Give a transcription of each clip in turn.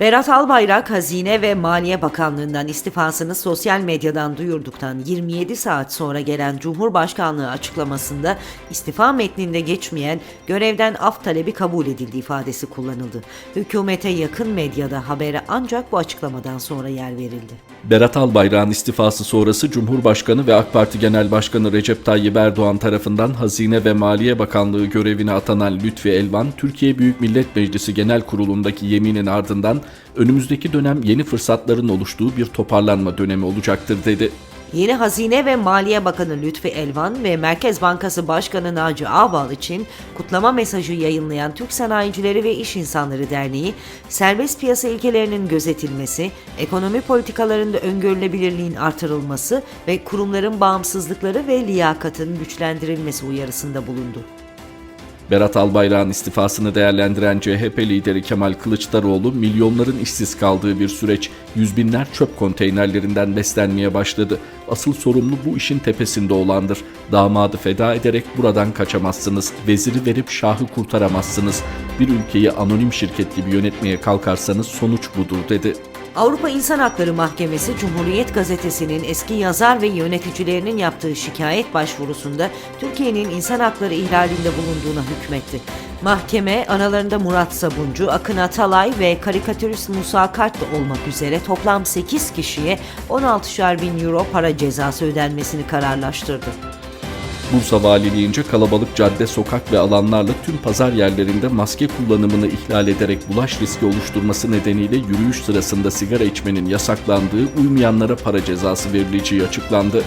Berat Albayrak Hazine ve Maliye Bakanlığı'ndan istifasını sosyal medyadan duyurduktan 27 saat sonra gelen Cumhurbaşkanlığı açıklamasında istifa metninde geçmeyen görevden af talebi kabul edildi ifadesi kullanıldı. Hükümete yakın medyada habere ancak bu açıklamadan sonra yer verildi. Berat Albayrak'ın istifası sonrası Cumhurbaşkanı ve AK Parti Genel Başkanı Recep Tayyip Erdoğan tarafından Hazine ve Maliye Bakanlığı görevine atanan Lütfi Elvan, Türkiye Büyük Millet Meclisi Genel Kurulu'ndaki yeminin ardından önümüzdeki dönem yeni fırsatların oluştuğu bir toparlanma dönemi olacaktır dedi. Yeni Hazine ve Maliye Bakanı Lütfi Elvan ve Merkez Bankası Başkanı Naci Ağbal için kutlama mesajı yayınlayan Türk Sanayicileri ve İş İnsanları Derneği, serbest piyasa ilkelerinin gözetilmesi, ekonomi politikalarında öngörülebilirliğin artırılması ve kurumların bağımsızlıkları ve liyakatın güçlendirilmesi uyarısında bulundu. Berat Albayrak'ın istifasını değerlendiren CHP lideri Kemal Kılıçdaroğlu, milyonların işsiz kaldığı bir süreç, yüz binler çöp konteynerlerinden beslenmeye başladı. Asıl sorumlu bu işin tepesinde olandır. Damadı feda ederek buradan kaçamazsınız. Veziri verip şahı kurtaramazsınız. Bir ülkeyi anonim şirket gibi yönetmeye kalkarsanız sonuç budur dedi. Avrupa İnsan Hakları Mahkemesi Cumhuriyet Gazetesi'nin eski yazar ve yöneticilerinin yaptığı şikayet başvurusunda Türkiye'nin insan hakları ihlalinde bulunduğuna hükmetti. Mahkeme aralarında Murat Sabuncu, Akın Atalay ve karikatürist Musa Kartlı olmak üzere toplam 8 kişiye 16'şer bin euro para cezası ödenmesini kararlaştırdı. Bursa Valiliğince kalabalık cadde, sokak ve alanlarla tüm pazar yerlerinde maske kullanımını ihlal ederek bulaş riski oluşturması nedeniyle yürüyüş sırasında sigara içmenin yasaklandığı, uymayanlara para cezası verileceği açıklandı.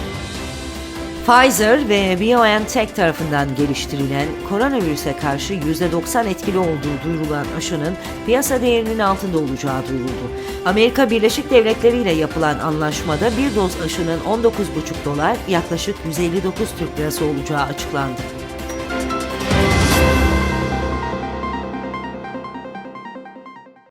Pfizer ve BioNTech tarafından geliştirilen koronavirüse karşı %90 etkili olduğu duyurulan aşının piyasa değerinin altında olacağı duyuruldu. Amerika Birleşik Devletleri ile yapılan anlaşmada bir doz aşının 19,5 dolar yaklaşık 159 Türk lirası olacağı açıklandı.